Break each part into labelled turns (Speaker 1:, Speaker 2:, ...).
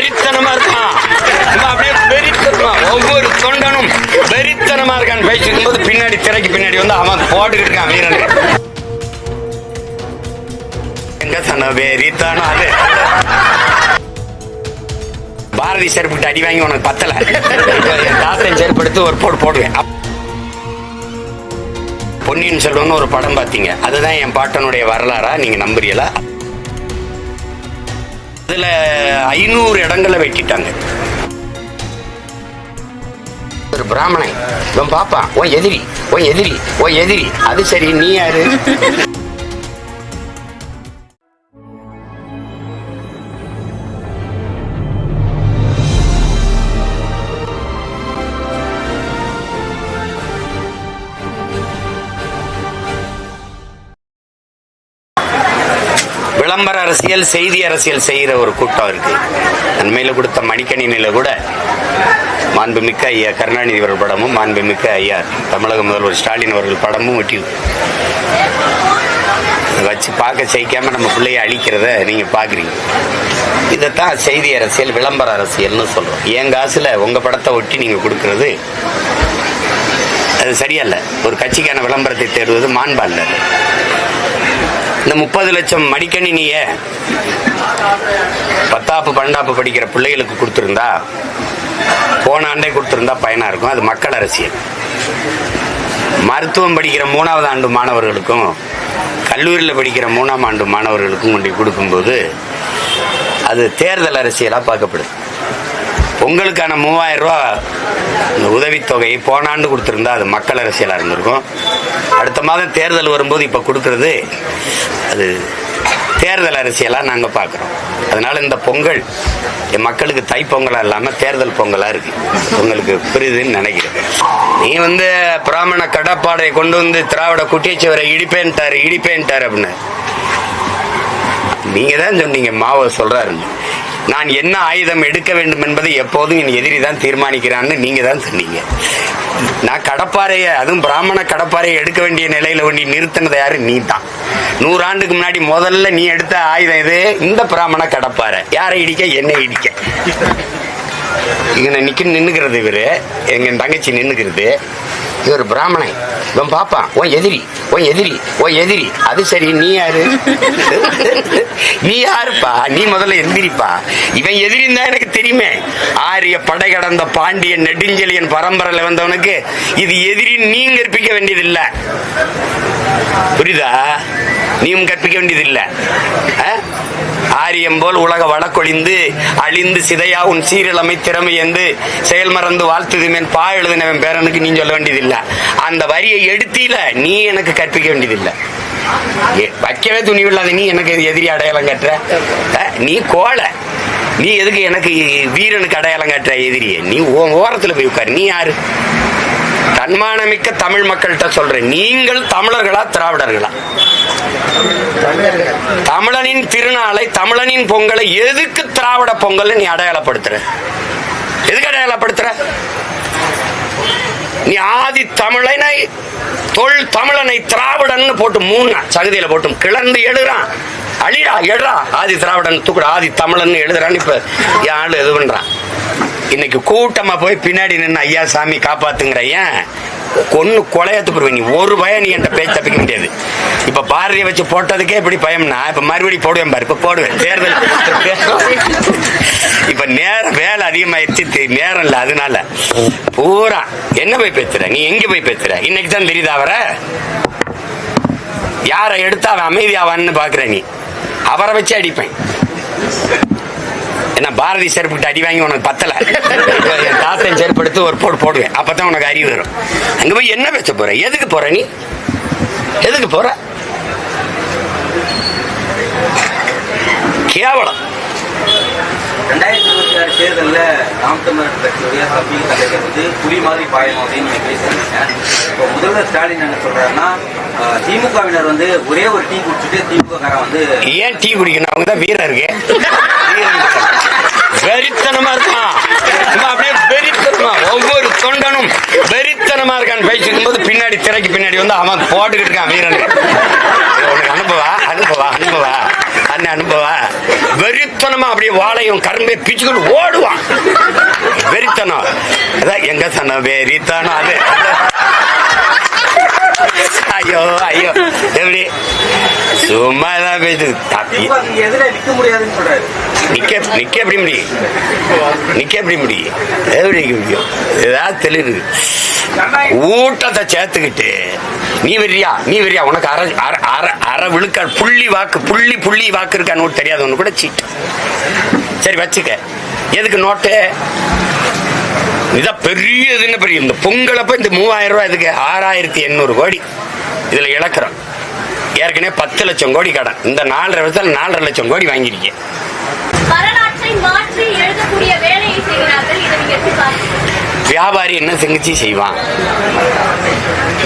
Speaker 1: வெறித்தனமா இருக்கான் அப்படியே வெறித்தனமா ஒவ்வொரு தொண்டனும் வெறித்தனமா இருக்கான்னு பேசிக்கும் போது பின்னாடி திரைக்கு பின்னாடி வந்து அவன் போட்டுக்கிட்டு இருக்கான் வீரன். எங்க சொன்ன வெறித்தனம் அது. பாரதி செருப்புட்டு அடி வாங்கி உனக்கு பத்தல. என் தாத்தன் செருப்பு ஒரு போடு போடுவேன். பொன்னியின் செல்வன் ஒரு படம் பார்த்தீங்க. அதுதான் என் பாட்டனுடைய வரலாறா நீங்க நம்புறீங்களா? அதுல ஐநூறு இடங்களை வெட்டிட்டாங்க. ஒரு பிராமணன் இவன் பாப்பான் ஓ எதிரி ஓ எதிரி ஓ எதிரி அது சரி நீ யாரு? அரசியல் செய்தி அரசியல் செய்கிற ஒரு கூட்டம் இருக்கு. அண்மையில் கொடுத்த மணிக்கணினியில் கூட மாண்புமிக்க ஐயா கருணாநிதி அவர்கள் படமும் மாண்புமிக்க ஐயா தமிழக முதல்வர் ஸ்டாலின் அவர்கள் படமும் ஒட்டி அதை வச்சு பார்க்க செய்க்காம நம்ம பிள்ளைய அழிக்கிறத நீங்க பாக்குறீங்க இதைத்தான் செய்தி அரசியல் விளம்பர அரசியல்னு சொல்றோம். என் காசுல உங்க படத்தை ஒட்டி நீங்க கொடுக்கறது அது சரியல்ல. ஒரு கட்சிக்கான விளம்பரத்தை தேடுவது மாண்பல்ல இந்த முப்பது லட்சம் மடிக்கணினிய பத்தாப்பு பன்னெண்டாப்பு படிக்கிற பிள்ளைகளுக்கு கொடுத்துருந்தா போன ஆண்டே கொடுத்துருந்தா பயனாக இருக்கும். அது மக்கள் அரசியல். மருத்துவம் படிக்கிற மூணாவது ஆண்டு மாணவர்களுக்கும் கல்லூரியில் படிக்கிற மூணாம் ஆண்டு மாணவர்களுக்கும் கொண்டு கொடுக்கும்போது அது தேர்தல் அரசியலாக பார்க்கப்படுது. உங்களுக்கான மூவாயிரம் ரூபா இந்த உதவித்தொகையை போன ஆண்டு கொடுத்துருந்தா அது மக்கள் அரசியலாக இருந்திருக்கும். அடுத்த மாதம் தேர்தல் வரும்போது இப்போ கொடுக்கறது அது தேர்தல் அரசியலாக நாங்கள் பார்க்குறோம் அதனால் இந்த பொங்கல் மக்களுக்கு தைப்பொங்கலாக இல்லாமல் தேர்தல் பொங்கலாக இருக்குது உங்களுக்கு புரியுதுன்னு நினைக்கிறேன். நீ வந்து பிராமண கடப்பாடை கொண்டு வந்து திராவிட குட்டியச்சுவரை இடிப்பேன்ட்டார் இடிப்பேன்ட்டார் அப்படின்னு. நீங்கள் தான் சொன்னீங்க மாவை சொல்கிறாருன்னு நான் என்ன ஆயுதம் எடுக்க வேண்டும் என்பதை எப்போதும் என் எதிரி தான் தீர்மானிக்கிறான்னு நீங்கள் தான் சொன்னீங்க. நான் கடப்பாறைய அதுவும் பிராமண கடப்பாறையை எடுக்க வேண்டிய நிலையில ஒண்டி நிறுத்தினது யாரு? நீ தான் நூறாண்டுக்கு முன்னாடி முதல்ல நீ எடுத்த ஆயுதம் இது இந்த பிராமண கடப்பாறை. யாரை இடிக்க? என்னை இடிக்க. இங்க நிற்க நின்றுக்கிறது இவரு. எங்கள் தங்கச்சி நின்றுக்கிறது இவர் பிராமணன். இவன் பாப்பான். உன் எதிரி. ஓ எதிரி. ஓ எதிரி. அது சரி நீ யாரு? நீ யாருப்பா? நீ முதல்ல எந்திரிப்பா. இவன் எதிரின்னு தான் எனக்கு தெரியுமே. ஆரிய படை கடந்த பாண்டியன் நெடுஞ்செழியன் பரம்பரையில வந்தவனுக்கு இது எதிரி நீங்க கற்பிக்க வேண்டியதில்லை. புரியுதா? நீயும் கற்பிக்க வேண்டியதில்லை. ஆரியம் போல் உலக வழக்கொழிந்து அழிந்து சிதையா உன் சீரழமை திறமை என்று செயல் மறந்து வாழ்த்துதுமேன் பா எழுதினவன் பேரனுக்கு நீ சொல்ல வேண்டியதில்லை. அந்த வரியை எடுத்தில நீ எனக்கு கற்பிக்க வேண்டியதில்லை. வைக்கவே துணிவில்லாத நீ எனக்கு எதிரி அடையாளம் கட்டுற? நீ கோலை நீ எதுக்கு எனக்கு வீரனுக்கு அடையாளம் காட்டுற எதிரியே? நீ உன் போய் உட்காரு. நீ யாரு? தன்மானமிக்க தமிழ் மக்கள்கிட்ட சொல்றேன். நீங்கள் தமிழர்களா திராவிடர்களா? தமிழனின் திருநாளை தமிழனின் பொங்கலை எதுக்கு திராவிட பொங்கல் நீ அடையாளப்படுத்துற? எதுக்கு அடையாளப்படுத்துற? நீ ஆதி தமிழனை தொல் தமிழனை திராவிடன்னு போட்டு மூணு சகுதியில போட்டு கிளர்ந்து எழுறான் அழிடா எழுறா. ஆதி திராவிடன் தூக்குடா ஆதி தமிழன் எழுதுறான்னு இப்ப யாரு ஆளு இது பண்றான். இன்னைக்கு கூட்டமா போய் பின்னாடி நின்று ஐயா சாமி காப்பாத்துங்கிற ஏன்? கொன்னு கொலையத்து போடுவேன் நீ ஒரு பயம் நீ என்கிட்ட பேச்சு தப்பிக்க முடியாது இப்ப பாரதியை வச்சு போட்டதுக்கே இப்படி பயம்னா இப்ப மறுபடியும் போடுவேன் பாரு இப்ப போடுவேன். தேர்தல் இப்ப நேரம் வேலை அதிகமாயிருச்சு நேரம் இல்லை அதனால. பூரா என்ன போய் பேசுற? நீ எங்க போய் பேசுற? இன்னைக்கு தான் தெரியுதா அவர? யாரை எடுத்தா அவன் அமைதியாவான்னு பாக்குற நீ. அவரை வச்சு அடிப்பேன். என்ன பாரதி செருப்புட்டு அடி வாங்கி உனக்கு பத்தல. என் தாத்தன் செருப்பு எடுத்து ஒரு போடு போடுவேன். அப்பதான் உனக்கு அறிவு வரும். அங்க போய் என்ன பேச போற? எதுக்கு போற நீ? எதுக்கு போற? கேவலம்.
Speaker 2: ரெண்டாயிரத்தி இருபத்தி ஆறு தேர்தலில் நாம் தமிழர் கட்சியுடைய தம்பியின் தலைவர் வந்து புலி மாதிரி பாயணும் அப்படின்னு நீங்க பேசுறீங்க. இப்போ முதல்வர் ஸ்டாலின் என்ன சொல்றாருன்னா திமுகவினர் வந்து ஒரே ஒரு டீ குடிச்சிட்டு திமுக வந்து
Speaker 1: ஏன் டீ குடிக்கணும்? அவங்க தான் வீரருக்கு வெறித்தனமா இருக்கான். அப்படியே வெறித்தனமா ஒவ்வொரு தொண்டனும் வெறித்தனமா இருக்கான் பேசிக்கும் போது பின்னாடி திரைக்கு பின்னாடி வந்து அவன் போட்டுக்கிட்டு இருக்கான் வீரன். உனக்கு அனுபவா? அனுபவா? அண்ணன் அனுபவா? வெறித்தனமா அப்படியே வாழையும் கரும்பை பிச்சுக்கிட்டு ஓடுவான். வெறித்தனம். அதான் எங்க சனம் வெறித்தனம் அது? ஐயோ ஐயோ. எப்படி? சும்மா தான் பேசுது. தப்பி.
Speaker 2: எதுல நிக்க முடியாதுன்னு சொல்றாரு.
Speaker 1: நிக்க நிக்க எப்படி முடியும் நிக்க எப்படி முடியும் எப்படி நிக்க முடியும்? ஏதாவது தெளிவு. ஊட்டத்தை சேர்த்துக்கிட்டு நீ வெறியா? நீ வெறியா? உனக்கு அரை அரை அரை அரை விழுக்கால் புள்ளி வாக்கு புள்ளி புள்ளி வாக்கு இருக்கா நோட்டு தெரியாது. ஒன்று கூட சீட்டு. சரி வச்சுக்க. எதுக்கு நோட்டு? இதான் பெரிய இதுன்னு பெரிய? இந்த பொங்கலப்ப இந்த மூவாயிரம் ரூபாய் இதுக்கு ஆறாயிரத்தி எண்ணூறு கோடி. இதில் இழக்கிறோம். ஏற்கனவே பத்து லட்சம் கோடி கடன். இந்த நாலரை வருஷத்தில் நாலரை லட்சம் கோடி வாங்கியிருக்கேன்.
Speaker 3: மாற்றி எழுதக்கூடிய வேலையை செய்கிறார்கள். இதை நீங்க எப்படி
Speaker 1: வியாபாரி என்ன செஞ்சு செய்வான்.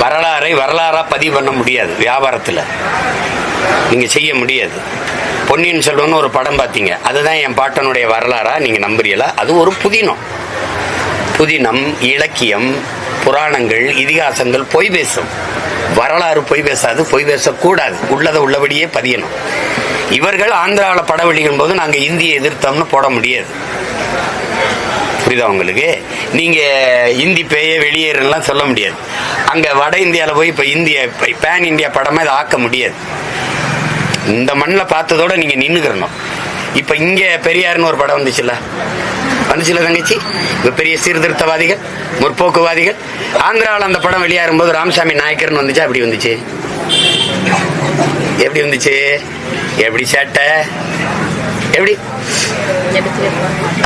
Speaker 1: வரலாறை வரலாறா பதிவு பண்ண முடியாது வியாபாரத்துல. நீங்க செய்ய முடியாது. பொன்னியின் செல்வன் ஒரு படம் பார்த்தீங்க. அதுதான் என் பாட்டனுடைய வரலாறா நீங்க நம்புறீங்களா? அது ஒரு புதினம். புதினம் இலக்கியம் புராணங்கள் இதிகாசங்கள் பொய் பேசும். வரலாறு பொய் பேசாது பொய் பேசக்கூடாது. உள்ளதை உள்ளபடியே பதியணும். இவர்கள் ஆந்திராவில் படம் போது நாங்கள் இந்தியை எதிர்த்தோம்னு போட முடியாது. புரியுதா உங்களுக்கு? நீங்கள் இந்தி பேய வெளியேறலாம் சொல்ல முடியாது. அங்கே வட இந்தியாவில் போய் இப்போ இந்திய பேன் இந்தியா படமாக இதை ஆக்க முடியாது. இந்த மண்ணில் பார்த்ததோட நீங்கள் நின்றுக்கிறணும் இப்போ இங்கே பெரியார்னு ஒரு படம் வந்துச்சுல்ல? வந்துச்சுல தங்கச்சி? இப்போ பெரிய சீர்திருத்தவாதிகள் முற்போக்குவாதிகள். ஆந்திராவில் அந்த படம் வெளியாகும் போது ராமசாமி நாயக்கர்னு வந்துச்சு? அப்படி வந்துச்சு. எப்படி வந்துச்சு எப்படி சேட்டை? எப்படி?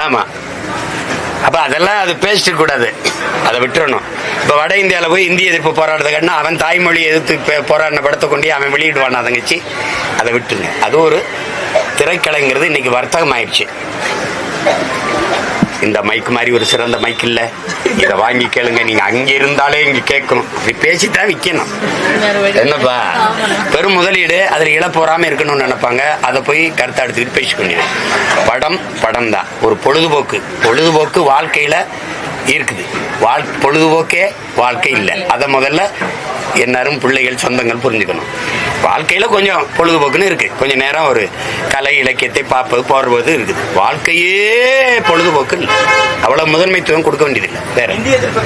Speaker 1: ஆமா. அப்ப அதெல்லாம் அது பேசிட்டு கூடாது அதை விட்டுறணும். இப்ப வட இந்தியால போய் இந்திய எதிர்ப்பு போராடுறதுக்கான அவன் தாய்மொழி எதிர்த்து போராடின படத்தை கொண்டு அவன் வெளியிடுவான் தங்கச்சி? அதை விட்டுருங்க. அது ஒரு திரைக்கலைங்கிறது இன்னைக்கு வர்த்தகம் ஆயிடுச்சு இந்த மைக் மாதிரி ஒரு சிறந்த மைக் இல்ல. இதை வாங்கி கேளுங்க. நீங்க அங்க இருந்தாலே இங்க கேட்கணும். இப்படி பேசித்தான் விக்கணும். என்னப்பா? பெரும் முதலீடு அதுல இழப்பு போறாம இருக்கணும்னு நினைப்பாங்க. அதை போய் கருத்தை எடுத்துக்கிட்டு பேசிக்கணும் படம் படம் தான் ஒரு பொழுதுபோக்கு. பொழுதுபோக்கு வாழ்க்கையில இருக்குது. வாழ் பொழுதுபோக்கே வாழ்க்கை இல்லை. அதை முதல்ல எல்லாரும் பிள்ளைகள் சொந்தங்கள் புரிஞ்சுக்கணும். வாழ்க்கையில கொஞ்சம் பொழுதுபோக்குன்னு இருக்கு. கொஞ்ச நேரம் ஒரு கலை இலக்கியத்தை பார்ப்பது போடுவது இருக்குது வாழ்க்கையே பொழுதுபோக்கு இல்லை. அவ்வளவு முதன்மைத்துவம் கொடுக்க வேண்டியதில்லை. வேற.
Speaker 2: இந்திய எதிர்ப்பு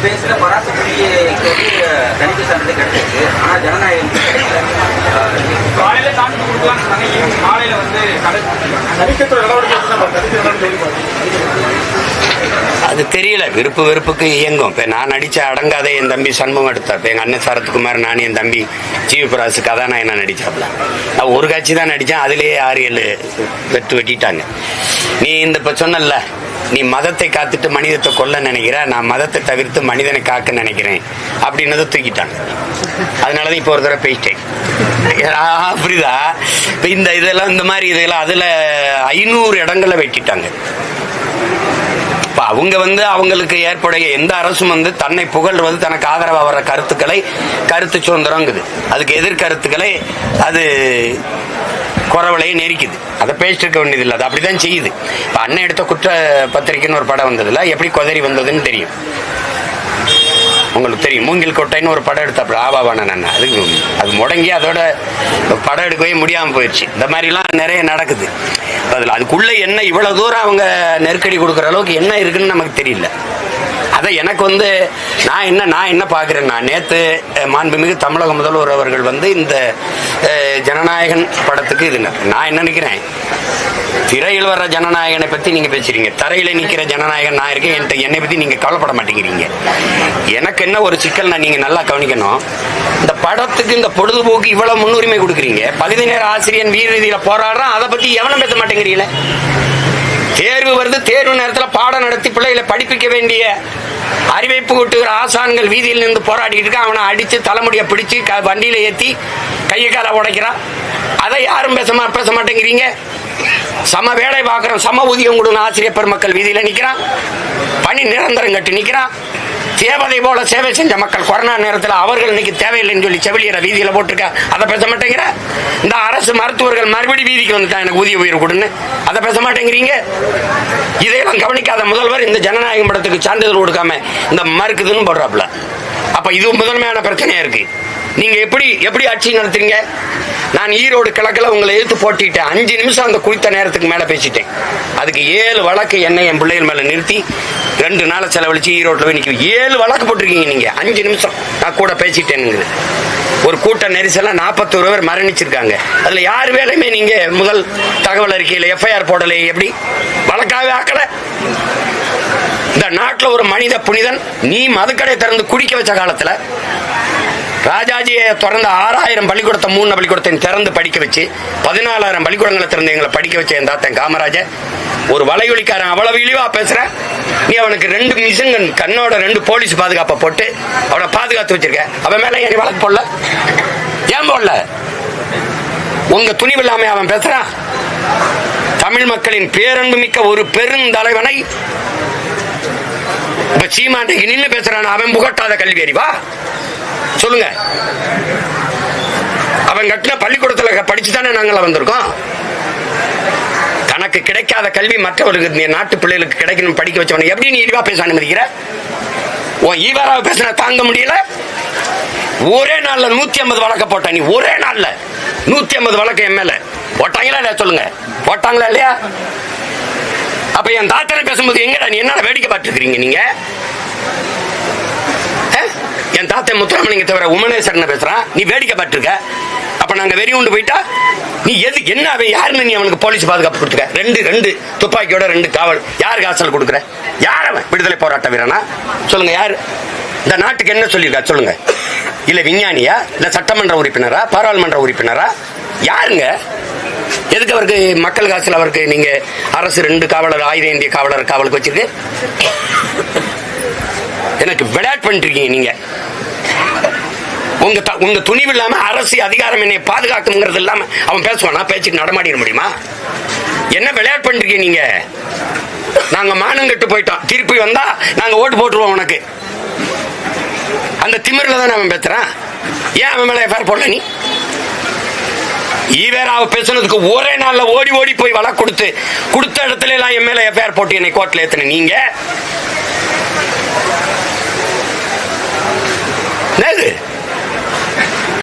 Speaker 1: அது தெரியல. விருப்பு வெறுப்புக்கு இயங்கும். இப்போ நான் நடித்த அடங்காத என் தம்பி சண்முகம் எடுத்தார் இப்ப அண்ணன் சரத்குமார் நான் என் தம்பி ஜீவபிராசு என்ன நடிச்சாப்ல. நான் ஒரு காட்சி தான் நடித்தேன் அதுலேயே ஆறு ஏழு வெட்டு வெட்டிட்டாங்க. நீ இந்த இப்போ சொன்னல நீ மதத்தை காத்துட்டு மனிதத்தை கொல்ல நினைக்கிற? நான் மதத்தை தவிர்த்து மனிதனை காக்க நினைக்கிறேன். அப்படின்னதை தூக்கிட்டாங்க. அதனாலதான் இப்போ ஒரு தடவை பேசிட்டேன். புரியுதா? இப்போ இந்த இதெல்லாம் இந்த மாதிரி இதெல்லாம் அதில் ஐநூறு இடங்களில் வெட்டிட்டாங்க. இப்ப அவங்க வந்து அவங்களுக்கு ஏற்புடைய எந்த அரசும் வந்து தன்னை புகழ்வது தனக்கு ஆதரவாக வர கருத்துக்களை கருத்து சுதந்திரங்குது. அதுக்கு எதிர்கருத்துக்களை அது குறவலையை நெரிக்குது. அதை பேசிட்டு இருக்க வேண்டியதில்லை. அது அப்படிதான் செய்யுது. இப்ப அண்ணன் எடுத்த குற்ற பத்திரிக்கைன்னு ஒரு படம் வந்ததுல எப்படி கொதறி வந்ததுன்னு தெரியும். உங்களுக்கு தெரியும். மூங்கில் கோட்டைன்னு ஒரு படம் எடுத்தாப்புல ஆபாவான அண்ணன் அது அது முடங்கி அதோட படம் எடுக்கவே முடியாமல் போயிடுச்சு இந்த மாதிரிலாம் நிறைய நடக்குது. அதில் அதுக்குள்ளே என்ன இவ்வளோ தூரம் அவங்க நெருக்கடி கொடுக்குற அளவுக்கு என்ன இருக்குன்னு நமக்கு தெரியல. அதை எனக்கு வந்து நான் என்ன நான் என்ன பார்க்குறேன்னா நேற்று மாண்புமிகு தமிழக முதல்வர் அவர்கள் வந்து இந்த ஜனநாயகன் படத்துக்கு இது நான் என்ன நினைக்கிறேன்? திரையில் வர்ற ஜனநாயகனை பத்தி நீங்க பேசுறீங்க. தரையில நிக்கிற ஜனநாயகன் நான் இருக்கேன். என்கிட்ட என்னை பத்தி நீங்க கவலைப்பட மாட்டேங்கிறீங்க. எனக்கு என்ன ஒரு சிக்கல்னா நீங்க நல்லா கவனிக்கணும். இந்த படத்துக்கு இந்த பொழுதுபோக்கு இவ்வளவு முன்னுரிமை கொடுக்குறீங்க. பகுதி நேர ஆசிரியன் வீர ரீதியில போராடுறான். அதை பத்தி எவனும் பேச மாட்டேங்கிறீங்களே? தேர்வு வருது தேர்வு நேரத்தில் பாடம் நடத்தி பிள்ளைகளை படிப்பிக்க வேண்டிய அறிவிப்பு கூட்டுகிற ஆசான்கள் வீதியில் நின்று போராடிட்டு இருக்கான் அவனை அடித்து தலைமுடியை பிடிச்சி க- வண்டியில் ஏற்றி கையை காலை உடைக்கிறான். அதை யாரும் பேச மா- பேச மாட்டேங்கிறீங்க. சம வேலை பார்க்குறோம் சம ஊதியம் கொடுங்க ஆசிரியர் பெருமக்கள் வீதியில் நிற்கிறான் பணி நிரந்தரம் கட்டி நிற்கிறான் தேவதை போல சேவை செஞ்ச மக்கள் கொரோனா நேரத்தில் அவர்கள் இன்னைக்கு தேவையில்லைன்னு சொல்லி செவிலியரை வீதியில் போட்டிருக்க? அதை பேச மாட்டேங்கிற? இந்த அரசு மருத்துவர்கள் மறுபடி வீதிக்கு வந்துட்டான் எனக்கு ஊதிய உயிர் கொடுன்னு. அதை பேச மாட்டேங்கிறீங்க? இதையெல்லாம் கவனிக்காத முதல்வர் இந்த ஜனநாயகம் படத்துக்கு சான்றிதழ் கொடுக்காம இந்த மறுக்குதுன்னு போடுறாப்புல. அப்ப இது முதன்மையான பிரச்சனையா இருக்கு. நீங்க எப்படி எப்படி ஆட்சி நடத்துறீங்க? நான் ஈரோடு கிழக்கில் உங்களை எதிர்த்து போட்டிட்டேன். அஞ்சு நிமிஷம் அந்த குறித்த நேரத்துக்கு மேலே பேசிட்டேன். அதுக்கு ஏழு வழக்கு என்னை என் பிள்ளைகள் மேலே நிறுத்தி ரெண்டு நாளை செலவழிச்சு ஈரோட்டில் போய் நிக்க ஏழு வழக்கு போட்டிருக்கீங்க நீங்கள் அஞ்சு நிமிஷம் நான் கூட பேசிட்டேனுங்குது ஒரு கூட்ட நெரிசலாக நாற்பத்தோரு பேர் மரணிச்சிருக்காங்க. அதில் யார் வேலையுமே நீங்கள் முதல் தகவல் அறிக்கையில் எஃப்ஐஆர் போடலை எப்படி? வழக்காகவே ஆக்கலை. இந்த நாட்டில் ஒரு மனித புனிதன் நீ மதுக்கடை திறந்து குடிக்க வச்ச காலத்தில் ராஜாஜியை திறந்த ஆறாயிரம் பள்ளிக்கூடத்தை மூணு பள்ளிக்கூடத்தையும் திறந்து படிக்க வச்சு பதினாலாயிரம் பள்ளிக்கூடங்களை திறந்து எங்களை படிக்க வச்ச என் தாத்தன் காமராஜர் ஒரு வலையொலிக்காரன் அவ்வளவு இழிவா பேசுற. நீ அவனுக்கு ரெண்டு மிஷின் கண்ணோட ரெண்டு போலீஸ் பாதுகாப்பை போட்டு அவனை பாதுகாத்து வச்சிருக்க. அவன் மேல ஏன் வழக்கு போடல. ஏன் போடல? உங்க துணிவு இல்லாம அவன் பேசுறான்? தமிழ் மக்களின் பேரன்பு மிக்க ஒரு பெருந்தலைவனை இப்ப சீமாண்டைக்கு நின்னு பேசுறான்? அவன் புகட்டாத கல்வி அறிவா சொல்லுங்க. அவன் கட்டின பள்ளிக்கூடத்துல படிச்சு தானே நாங்கள் வந்திருக்கோம். தனக்கு கிடைக்காத கல்வி மற்றவர்களுக்கு நீ நாட்டு பிள்ளைகளுக்கு கிடைக்கணும் படிக்க வச்சவன எப்படி நீ இழிவா பேச அனுமதிக்கிற? உன் ஈவராவை பேசினா தாங்க முடியல. ஒரே நாள்ல நூத்தி ஐம்பது வழக்க போட்ட நீ ஒரே நாள்ல நூத்தி ஐம்பது வழக்கு எம்எல்ஏ போட்டாங்களா இல்லையா? சொல்லுங்க. போட்டாங்களா இல்லையா? அப்ப என் தாத்தனை பேசும்போது எங்கடா நீ என்ன வேடிக்கை பார்த்துருக்கீங்க நீங்க? என் தாத்தன் முத்துராமலிங்க தவிர உமனேஸ்வரனை பேசுறான் நீ வேடிக்கை பார்த்துருக்க. அப்ப நாங்க வெறி உண்டு போயிட்டா? நீ எது என்ன அவன் யாருன்னு நீ அவனுக்கு போலீஸ் பாதுகாப்பு கொடுத்துக்க? ரெண்டு ரெண்டு துப்பாக்கியோட ரெண்டு காவல். யாருக்கு ஆசல் கொடுக்குற? யார் அவன்? விடுதலை போராட்ட வீரனா? சொல்லுங்க யாரு? இந்த நாட்டுக்கு என்ன சொல்லியிருக்கா? சொல்லுங்க. இல்ல விஞ்ஞானியா? இல்ல சட்டமன்ற உறுப்பினரா? பாராளுமன்ற உறுப்பினரா? யாருங்க? எதுக்கு அவருக்கு மக்கள் காசில் அவருக்கு நீங்க அரசு ரெண்டு காவலர் ஆயுத இந்திய காவலர் காவலுக்கு வச்சிருக்கு? எனக்கு விளையாட்டு பண்ணிட்டு இருக்கீங்க நீங்க. உங்க த- உங்க துணிவு இல்லாம அரசு அதிகாரம் என்னை பாதுகாக்குங்கிறது இல்லாம அவன் பேசுவானா. பேச்சுக்கு நடமாடிட முடியுமா? என்ன விளையாட்டு பண்ணிருக்கீங்க நீங்க? நாங்க மானங்கட்டு போயிட்டோம். திருப்பி வந்தா நாங்க ஓட்டு போட்டுருவோம் உனக்கு. அந்த திமிரில தானே அவன் பேசுறான்? ஏன் அவன் மேல எஃப்ஐஆர் போடல நீ? ஈவேராவை பேசுனதுக்கு ஒரே நாளில் ஓடி ஓடி போய் வழக்கு கொடுத்து கொடுத்த இடத்துல எல்லாம் என் மேலே எஃப்ஐஆர் போட்டு என்னை கோர்ட்டில் ஏற்றின நீங்கள்